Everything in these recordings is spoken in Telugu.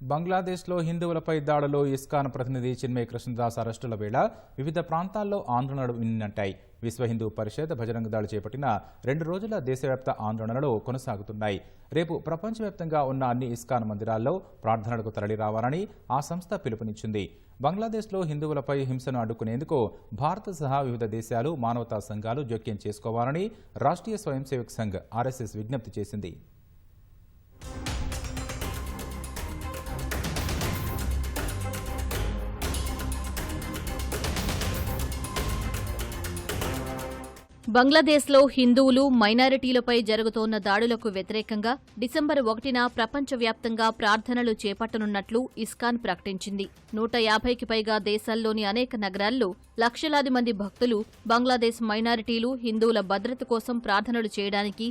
బంగ్లాదేశ్లో హిందువులపై దాడులు ఇస్కాన్ ప్రతినిధి చిన్మయ కృష్ణదాస్ అరెస్టుల వేళ వివిధ ప్రాంతాల్లో ఆందోళనలు విన్నట్టాయి విశ్వ హిందూ పరిషత్ బజరంగ దాడి చేపట్టిన రెండు రోజుల దేశవ్యాప్త ఆందోళనలు కొనసాగుతున్నాయి. రేపు ప్రపంచవ్యాప్తంగా ఉన్న అన్ని ఇస్కాన్ మందిరాల్లో ప్రార్థనలకు తరలిరావాలని ఆ సంస్థ పిలుపునిచ్చింది. బంగ్లాదేశ్లో హిందువులపై హింసను అడ్డుకునేందుకు భారత్ సహా వివిధ దేశాలు మానవతా సంఘాలు జోక్యం చేసుకోవాలని రాష్ట్రీయ స్వయం సేవక్ సంఘ్ ఆర్ఎస్ఎస్ విజ్ఞప్తి చేసింది. బంగ్లాదేశ్లో హిందువులు మైనారిటీలపై జరుగుతోన్న దాడులకు వ్యతిరేకంగా డిసెంబర్ ఒకటిన ప్రపంచవ్యాప్తంగా ప్రార్థనలు చేపట్టనున్నట్లు ఇస్కాన్ ప్రకటించింది. నూట యాభైకి పైగా దేశాల్లోని అనేక నగరాల్లో లక్షలాది మంది భక్తులు బంగ్లాదేశ్ మైనారిటీలు హిందువుల భద్రత కోసం ప్రార్థనలు చేయడానికి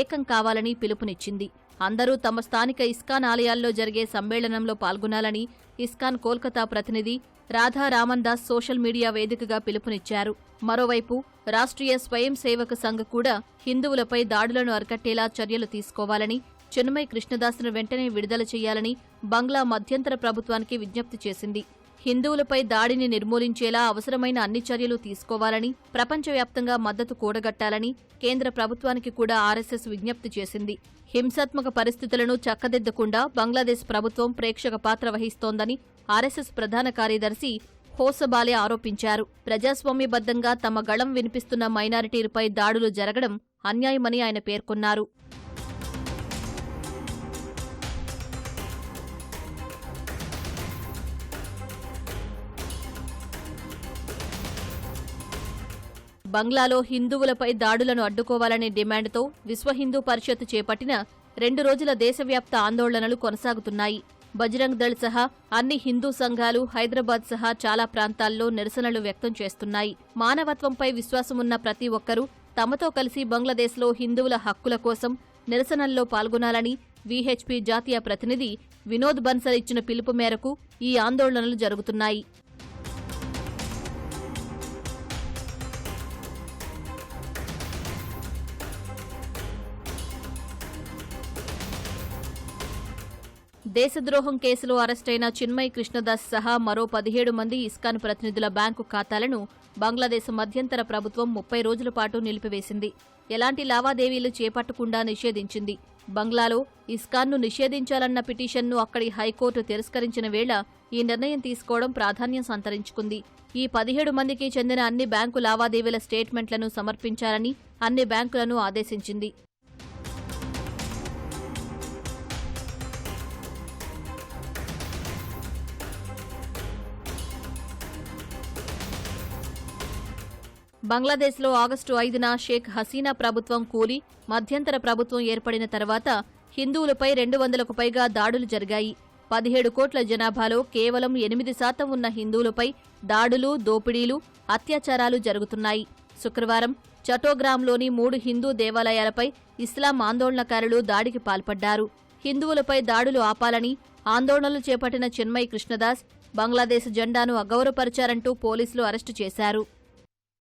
ఏకం కావాలని పిలుపునిచ్చింది. అందరూ తమ స్థానిక ఇస్కాన్ ఆలయాల్లో జరిగే సమ్మేళనంలో పాల్గొనాలని ఇస్కాన్ కోల్కతా ప్రతినిధి రాధా రామన్ దాస్ సోషల్ మీడియా వేదికగా పిలుపునిచ్చారు. మరోవైపు రాష్ట్రీయ స్వయం సేవక సంఘ్ కూడా హిందువులపై దాడులను అరికట్టేలా చర్యలు తీసుకోవాలని చిన్మయ్ కృష్ణదాస్ను వెంటనే విడుదల చేయాలని బంగ్లా మధ్యంతర ప్రభుత్వానికి విజ్ఞప్తి చేసింది. హిందువులపై దాడిని నిర్మూలించేలా అవసరమైన అన్ని చర్యలు తీసుకోవాలని ప్రపంచవ్యాప్తంగా మద్దతు కూడగట్టాలని కేంద్ర ప్రభుత్వానికి కూడా ఆర్ఎస్ఎస్ విజ్ఞప్తి చేసింది. హింసాత్మక పరిస్థితులను చక్కదిద్దకుండా బంగ్లాదేశ్ ప్రభుత్వం ప్రేక్షక పాత్ర వహిస్తోందని ఆర్ఎస్ఎస్ ప్రధాన కార్యదర్శి హోసబాలే ఆరోపించారు. ప్రజాస్వామ్యబద్దంగా తమ గళం వినిపిస్తున్న మైనారిటీలపై దాడులు జరగడం అన్యాయమని ఆయన పేర్కొన్నారు. బంగ్లాలో హిందువులపై దాడులను అడ్డుకోవాలనే డిమాండ్తో విశ్వ హిందూ పరిషత్ చేపట్టిన రెండు రోజుల దేశవ్యాప్త ఆందోళనలు కొనసాగుతున్నాయి. బజరంగ్ దళ్ సహా అన్ని హిందూ సంఘాలు హైదరాబాద్ సహా చాలా ప్రాంతాల్లో నిరసనలు వ్యక్తం చేస్తున్నాయి. మానవత్వంపై విశ్వాసమున్న ప్రతి ఒక్కరూ తమతో కలిసి బంగ్లాదేశ్లో హిందువుల హక్కుల కోసం నిరసనల్లో పాల్గొనాలని వీహెచ్పీ జాతీయ ప్రతినిధి వినోద్ బన్సల్ ఇచ్చిన పిలుపు మేరకు ఈ ఆందోళనలు జరుగుతున్నాయి. దేశద్రోహం కేసులో అరెస్టైన చిన్మయ్ కృష్ణదాస్ సహా మరో పదిహేడు మంది ఇస్కాన్ ప్రతినిధుల బ్యాంకు ఖాతాలను బంగ్లాదేశ్ మధ్యంతర ప్రభుత్వం ముప్పై రోజుల పాటు నిలిపివేసింది. ఎలాంటి లావాదేవీలు చేపట్టకుండా నిషేధించింది. బంగ్లాలో ఇస్కాన్ను నిషేధించాలన్న పిటిషన్ను అక్కడి హైకోర్టు తిరస్కరించిన వేళ ఈ నిర్ణయం తీసుకోవడం ప్రాధాన్యం సంతరించుకుంది. ఈ పదిహేడు మందికి చెందిన అన్ని బ్యాంకు లావాదేవీల స్టేట్మెంట్లను సమర్పించాలని అన్ని బ్యాంకులను ఆదేశించింది. బంగ్లాదేశ్లో ఆగస్టు ఐదున షేక్ హసీనా ప్రభుత్వం కూలి మధ్యంతర ప్రభుత్వం ఏర్పడిన తర్వాత హిందువులపై రెండు వందలకు పైగా దాడులు జరిగాయి. పదిహేడు కోట్ల జనాభాలో కేవలం ఎనిమిది శాతం ఉన్న హిందువులపై దాడులు దోపిడీలు అత్యాచారాలు జరుగుతున్నాయి. శుక్రవారం చటోగ్రామ్లోని మూడు హిందూ దేవాలయాలపై ఇస్లాం ఆందోళనకారులు దాడికి పాల్పడ్డారు. హిందువులపై దాడులు ఆపాలని ఆందోళనలు చేపట్టిన చిన్మయ్ కృష్ణదాస్ బంగ్లాదేశ్ జెండాను అగౌరవపరిచారంటూ పోలీసులు అరెస్టు చేశారు.